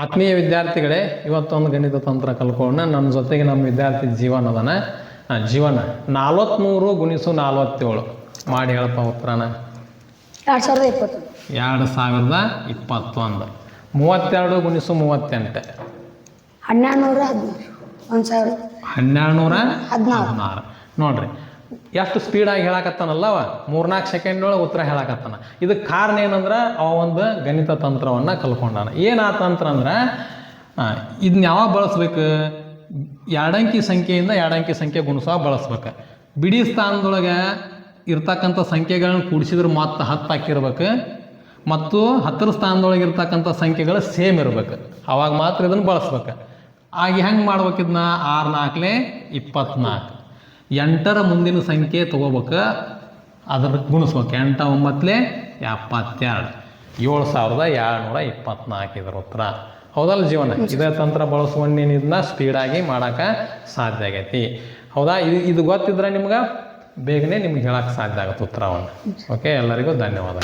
ಆತ್ಮೀಯ ವಿದ್ಯಾರ್ಥಿಗಳೇ ಇವತ್ತೊಂದು ಗಣಿತ ತಂತ್ರ ಕಲ್ಕೊಳ್ಳೋಣ ನನ್ನ ಜೊತೆಗೆ ನಮ್ಮ ವಿದ್ಯಾರ್ಥಿ ಜೀವನ ಅದನ. ಜೀವನ ನಾಲ್ವತ್ಮೂರು ಗುಣಿಸು ನಾಲ್ವತ್ತೇಳು. ಮಾಡಿ ಹೇಳಪ್ಪ ಉತ್ತರನ. ಎರಡು ಸಾವಿರದ ಇಪ್ಪತ್ತು. ಎರಡು ಸಾವಿರದ ಇಪ್ಪತ್ತೊಂದು. ಮೂವತ್ತೆರಡು ಗುಣಿಸು ಮೂವತ್ತೆಂಟು. ಹನ್ನೆರಡು ನೂರ ಹದಿನಾರು ಒಂದು ಸಾವಿರ ಹನ್ನೆರಡು ನೂರ ಹದಿನಾರು. ಹದಿನಾರು. ನೋಡ್ರಿ ಎಷ್ಟು ಸ್ಪೀಡಾಗಿ ಹೇಳಕತ್ತಾನಲ್ಲ ಅವ? ಮೂರ್ನಾಲ್ಕು ಸೆಕೆಂಡ್ನೊಳಗೆ ಉತ್ತರ ಹೇಳಕತ್ತಾನ. ಇದಕ್ಕೆ ಕಾರಣ ಏನಂದ್ರೆ ಅವ ಒಂದು ಗಣಿತ ತಂತ್ರವನ್ನು ಕಲ್ಕೊಂಡಾನ. ಏನು ಆ ತಂತ್ರ ಅಂದ್ರೆ ಇದನ್ನ ಯಾವಾಗ ಬಳಸ್ಬೇಕು? ಎರಡಂಕಿ ಸಂಖ್ಯೆಯಿಂದ ಎರಡಂಕಿ ಸಂಖ್ಯೆ ಗುಣಿಸುವ ಬಳಸ್ಬೇಕು. ಬಿಡಿ ಸ್ಥಾನದೊಳಗೆ ಇರ್ತಕ್ಕಂಥ ಸಂಖ್ಯೆಗಳನ್ನ ಕೂಡಿಸಿದ್ರೆ ಮತ್ತೆ ಹತ್ತು ಹಾಕಿರ್ಬೇಕು. ಮತ್ತು ಹತ್ತರ ಸ್ಥಾನದೊಳಗೆ ಇರ್ತಕ್ಕಂಥ ಸಂಖ್ಯೆಗಳು ಸೇಮ್ ಇರ್ಬೇಕು. ಅವಾಗ ಮಾತ್ರ ಇದನ್ನು ಬಳಸ್ಬೇಕು. ಆಗ ಹೆಂಗೆ ಮಾಡ್ಬೇಕು ಇದನ್ನ ಆರು ನಾಲ್ಕಲೆ ಇಪ್ಪತ್ನಾಲ್ಕು ಎಂಟರ ಮುಂದಿನ ಸಂಖ್ಯೆ ತೊಗೋಬೇಕು. ಅದರ ಗುಣಿಸ್ಬೇಕು. ಎಂಟ ಒಂಬತ್ತಲೆ ಎಪ್ಪತ್ತೆರಡು. ಏಳು ಸಾವಿರದ ಏಳ್ನೂರ ಇಪ್ಪತ್ನಾಲ್ಕು ಇದ್ರ ಉತ್ತರ. ಹೌದಲ್ಲ ಜೀವನ? ಇದೇ ತಂತ್ರ ಇದನ್ನ ಸ್ಪೀಡಾಗಿ ಮಾಡೋಕೆ ಸಾಧ್ಯ ಆಗೈತಿ. ಹೌದಾ? ಇದು ಇದು ಗೊತ್ತಿದ್ರೆ ನಿಮ್ಗೆ ಬೇಗನೆ ನಿಮ್ಗೆ ಹೇಳಕ್ಕೆ ಸಾಧ್ಯ ಆಗುತ್ತೆ ಉತ್ತರವನ್ನು. ಓಕೆ ಎಲ್ಲರಿಗೂ ಧನ್ಯವಾದ